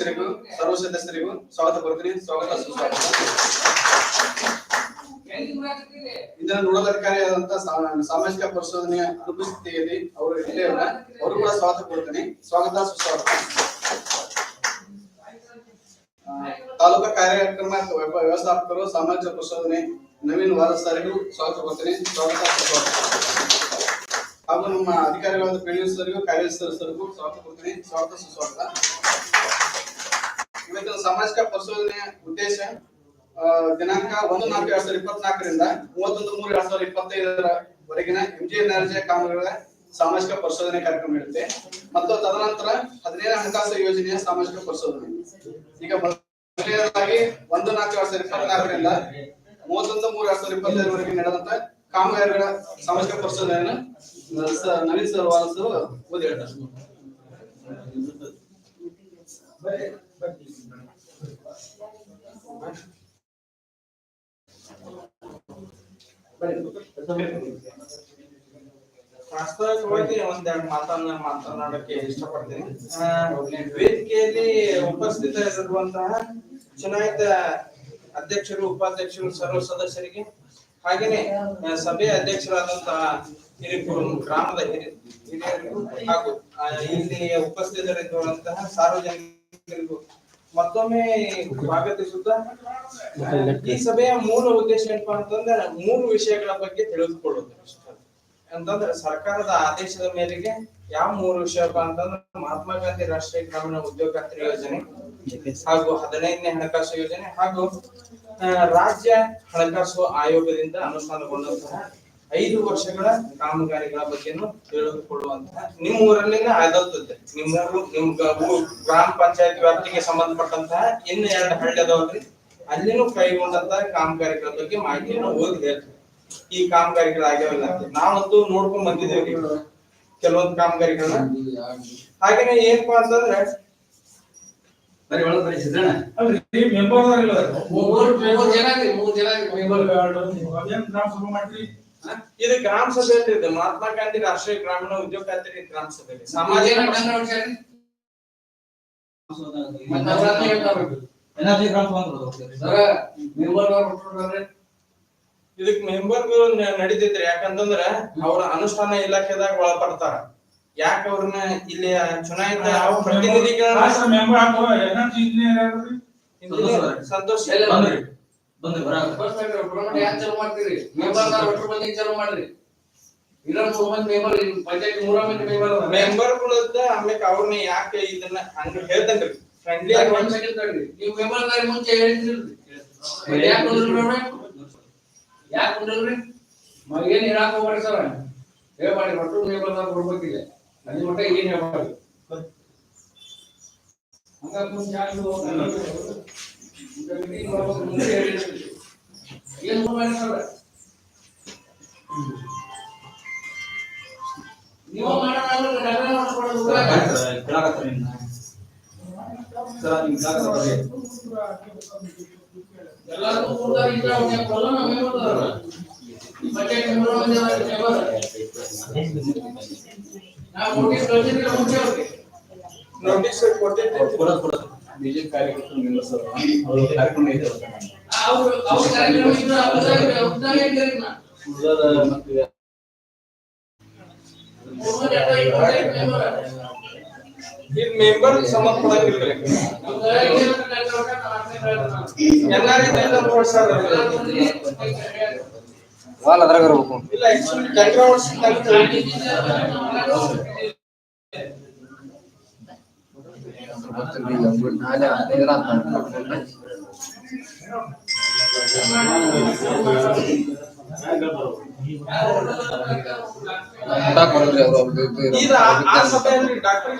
ಸದಸ್ಯರಿಗೂ ಸರ್ವ ಸದಸ್ಯರಿಗೂ ಸ್ವಾಗತ ಕೊಡ್ತೀನಿ ಸ್ವಾಗತ ಸುಸ್ವಾಗತ. ಇದನ್ನ ನೋಡಲಾಧಿಕಾರಿಯಾದಂತ ಸಾ- ಸಾಮಾಜಿಕ ಪರಿಶೋಧನೆಯ ಅನುಪಸ್ಥಿತಿಯಲ್ಲಿ ಅವರು ಇಲ್ಲೇ ಅವರು ಕೂಡ ಸ್ವಾಗತ ಕೊಡ್ತೀನಿ ಸ್ವಾಗತ, ಸುಸ್ವಾಗತ. ತಾಲೂಕಾ ಕಾರ್ಯಕ್ರಮ ವ್ಯವ- ವ್ಯವಸ್ಥಾಪಕರು, ಸಾಮಾಜಿಕ ಪರಿಶೋಧನೆ, ನವೀನ್ ವಾರಸ್ತಾರಿಗೂ ಸ್ವಾಗತ ಕೊಡ್ತೀನಿ ಸ್ವಾಗತ, ಸುಸ್ವಾಗತ. ಹಾಗೂ ನಮ್ಮ ಅಧಿಕಾರಿಗಳಾದ ಪಿ ಸರಿಗೂ ಕಾರ್ಯ ಸದಸ್ಯರಿಗೂ ಸ್ವಾಗತ ಕೊಡ್ತೀನಿ ಸ್ವಾಗತ, ಸುಸ್ವಾಗತ. ಇವತ್ತಿನ ಸಾಮಾಜಿಕ ಪರಿಶೋಧನೆ ಉದ್ದೇಶ ದಿನಾಂಕ ಒಂದು ನಾಲ್ಕು ಎರಡ್ ಸಾವಿರದ ಇಪ್ಪತ್ನಾಲ್ಕರಿಂದ ಮೂವತ್ತೊಂದು ಮೂರು ಎರಡ್ ಸಾವಿರದ ಇಪ್ಪತ್ತೈದರವರೆಗಿನ ಎಂಜಿಎನ್ಆರ್ಜೆ ಕಾಮಗಾರಿಗಳ ಸಾಮಾಜಿಕ ಪರಿಶೋಧನೆ ಕಾರ್ಯಕ್ರಮ ಇರುತ್ತೆ ಮತ್ತು ತದನಂತರ ಹದಿನೇಳು ಹಣಕಾಸು ಯೋಜನೆಯ ಸಾಮಾಜಿಕ ಪರಿಶೋಧನೆ. ಈಗ ಮೊದಲನೇದಾಗಿ ಒಂದು ನಾಲ್ಕು ಎರಡ್ ಸಾವಿರದ ಇಪ್ಪತ್ನಾಲ್ಕರಿಂದ ಮೂವತ್ತೊಂದು ಮೂರು ಎರಡ್ ಸಾವಿರದ ಇಪ್ಪತ್ತೈದರವರೆಗೆ ನಡೆದಂತ ಕಾಮಗಾರಿಗಳ ಸಾಮಾಜಿಕ ಪರಿಶೋಧನೆಯನ್ನು ನವೀನ್ ಸರ್ ವಾರಸರು ಓದಿ ಹೇಳ್ತಾರೆ ವಾಸ್ತವಿಕವಾಗಿ ಒಂದೆರಡು ಮಾತನ್ನ ಇಷ್ಟಪಡ್ತೀನಿ. ವೇದಿಕೆಯಲ್ಲಿ ಉಪಸ್ಥಿತರಿರುವಂತಹ ಚುನಾಯಿತ ಅಧ್ಯಕ್ಷರು, ಉಪಾಧ್ಯಕ್ಷರು, ಸರ್ವ ಸದಸ್ಯರಿಗೆ ಹಾಗೇನೆ ಸಭೆ ಅಧ್ಯಕ್ಷರಾದಂತಹ ಹಿರಿಕರು ಗ್ರಾಮದ ಹಿರಿ- ಹಿರಿಯರಿಗೂ ಹಾಗೂ ಇಲ್ಲಿ ಉಪಸ್ಥಿತರಿರುವಂತಹ ಸಾರ್ವಜನಿಕರಿಗೂ ಮತ್ತೊಮ್ಮೆ ಸ್ವಾಗತಿಸುತ್ತಾ ಈ ಸಭೆಯ ಮೂಲ ಉದ್ದೇಶ ಏನಪ್ಪಾ ಅಂತಂದ್ರೆ ಮೂರು ವಿಷಯಗಳ ಬಗ್ಗೆ ತಿಳಿದುಕೊಳ್ಳೋದು. ಅಂತಂದ್ರೆ ಸರ್ಕಾರದ ಆದೇಶದ ಮೇರೆಗೆ ಯಾವ ಮೂರು ವಿಷಯಪ್ಪ ಅಂತಂದ್ರೆ ಮಹಾತ್ಮ ಗಾಂಧಿ ರಾಷ್ಟ್ರೀಯ ಗ್ರಾಮೀಣ ಉದ್ಯೋಗ ಖಾತ್ರಿ ಯೋಜನೆ ಹಾಗೂ ಹದಿನೈದನೇ ಹಣಕಾಸು ಯೋಜನೆ ಹಾಗೂ ರಾಜ್ಯ ಹಣಕಾಸು ಆಯೋಗದಿಂದ ಅನುಷ್ಠಾನಗೊಂಡಂತಹ ಐದು ವರ್ಷಗಳ ಕಾಮಗಾರಿಗಳ ಬಗ್ಗೆನು ತಿಳಿದುಕೊಳ್ಳುವಂತಹ ನಿಮ್ಮ ಊರಲ್ಲಿನ ಆದತ್ತದೆ ನಿಮ್ಮ ಊರು ನಿಮ್ ಗ್ರಾಮ ಪಂಚಾಯತ್ ವ್ಯಾಪ್ತಿಗೆ ಸಂಬಂಧಪಟ್ಟಂತಹ ಇನ್ನು ಎರಡು ಹಳ್ಳಿ ಅದಾವಲ್ರಿ ಅಲ್ಲಿನೂ ಕೈಗೊಂಡಂತಹ ಕಾಮಗಾರಿಗಳ ಬಗ್ಗೆ ಮಾಹಿತಿಯನ್ನು ಓದಿ ಹೇಳ್ತೀವಿ. ಈ ಕಾಮಗಾರಿಗಳಾಗ್ಯಾವಲ್ಲ ಅಂತ. ನಾವಂತೂ ನೋಡ್ಕೊಂಡ್ ಬಂದಿದ್ದೇವೆ ಕೆಲವೊಂದು ಕಾಮಗಾರಿಗಳನ್ನ. ಹಾಗೇನೆ ಏನಪ್ಪಾ ಅಂತಂದ್ರೆ ಬರೀ ಒಳಗೆ ಬರೀ ಸಿದ್ದಣ್ಣ ಅಲ್ರಿ ಮೆಂಬರ್ ಮೂರ್ ಜನ ಮೂರ್ ಜನ ಮೆಂಬರ್. ಅದೇನ್ ಗ್ರಾಮ ಸಭೆ ಮಾಡ್ರಿ ಇದು ಗ್ರಾಮ ಸಭೆಯಲ್ಲಿ ಇದೆ. ಮಹಾತ್ಮ ಗಾಂಧಿ ರಾಷ್ಟ್ರೀಯ ಗ್ರಾಮೀಣ ಉದ್ಯೋಗ ಖಾತ್ರಿ ಗ್ರಾಮ ಸಭೆಯಲ್ಲಿ ಸಮಾಜ ಸಾಮಾಜಿಕ? ಇದಕ್ ಮೆಂಬರ್ ನಡೀತೈತ್ರಿ. ಯಾಕಂತಂದ್ರ ಅವ್ರ ಅನುಷ್ಠಾನ ಇಲಾಖೆದಾಗ ಒಳಪಡ್ತಾರ. ಯಾಕ ಅವ್ರನ್ನ ಇಲ್ಲಿ ಚುನಾಯಿತ ಯಾವ ಪ್ರತಿನಿಧಿಗಳನ್ನ ಸಂತೋಷ್ ಬಂದ್ರಿ ಬರ ಯಾಕ್ ಚಾಲೂ ಮಾಡ್ತೀರಿ? ನ ಒಟ್ರು ಮಂದಿ ಚಾಲೂ ಮಾಡ್ರಿ. ಇರೋ ಮೂರ್ ಮಂದಿ ಇನ್ ಪಂಚಾಯ್ತಿ ಮೂರ ಮಂದಿ ಮೆಂಬರ್ ಅದಾರ. ಮೆಂಬರ್ಗಳದ್ದ ಆಮ್ಯಾಕ ಅವ್ರನ್ನ ಯಾಕೆ ಇದನ್ನ ಹಂಗ ಹೇಳ್ತೇನ್ರಿ ಫ್ರೆಂಡ್ಲಿ ಆಗಿ ಒಂದ್. ನೀವು ಮೆಂಬರ್ ದಾರಿ ಮುಂಚೆ ಯಾಕ್? ಯಾಕ್ ಏನ್ ಹೇಳಾಕ್ ಹೋಗ್ಬೇಡ್ರಿ ಸರ್ ಹೇಳ್ಬೇಡಿ ಒಟ್ಟು member ದಾರ್ ಮಟ್ಟ ಏನ್ ಹೇಳ್ಬಾರ್ದು ನೀವು ಮಾಡೋಣ ಅಂದ್ರೆ ನಗರ ಮಾಡ್ಕೊಳ್ಳೋದು ಊರಾಗ. ಎಲ್ಲಾರ್ಗೂ ಮೂರ್ದಾರ ಇದ್ರೆ ಅವ್ನ್ ಯಾಕ್ ಕೊಲ್ಲಲ್ಲ? member ಅದಾರ. ಪಂಚಾಯ್ತಿ member ಮಂದಿ ಅದಾರ, member. ನಾವು notice ಕಳ್ಸಿದ್ರೆ ಮುಂಚೆ ಅವ್ರಿಗೆ. ನೋಟಿಸ್ ಕೊಟ್ಟಿರ್ತೀವಿ ಬಿಜೆಪಿ ಕಾರ್ಯಕರ್ತರು ನಿಲ್ಲಿಸೋರು ಅವರು ಕಾರ್ಯಕ್ರಮ ಇದೆ ಆ, ಅವ್ರು ಅವ್ರ ಕಾರ್ಯಕ್ರಮ ಇದ್ರೆ ಅವ್ರ್ದಾಗೆ- ಅವ್ರ್ದಾಗೆ ಇದ್ದೀರಿ ನಾ. ಉಳಿದ ಮತ್ತೆ ಮೂರ್ ಮಂದಿ ಅಡ್ಡ ಇಟ್ಟು ಪಂಚಾಯ್ತಿ member. ಇದು ಮೆಂಬರ್ ಸಂಬಂಧಪಡಂಗಿಲ್ರಿ ಅವ್ರ್ದಾಗೆ ಇದ್ದೀರಿ ಆ- ಆ ಸಭೆಯಲ್ಲಿ ಡಾಕ್ಟರ್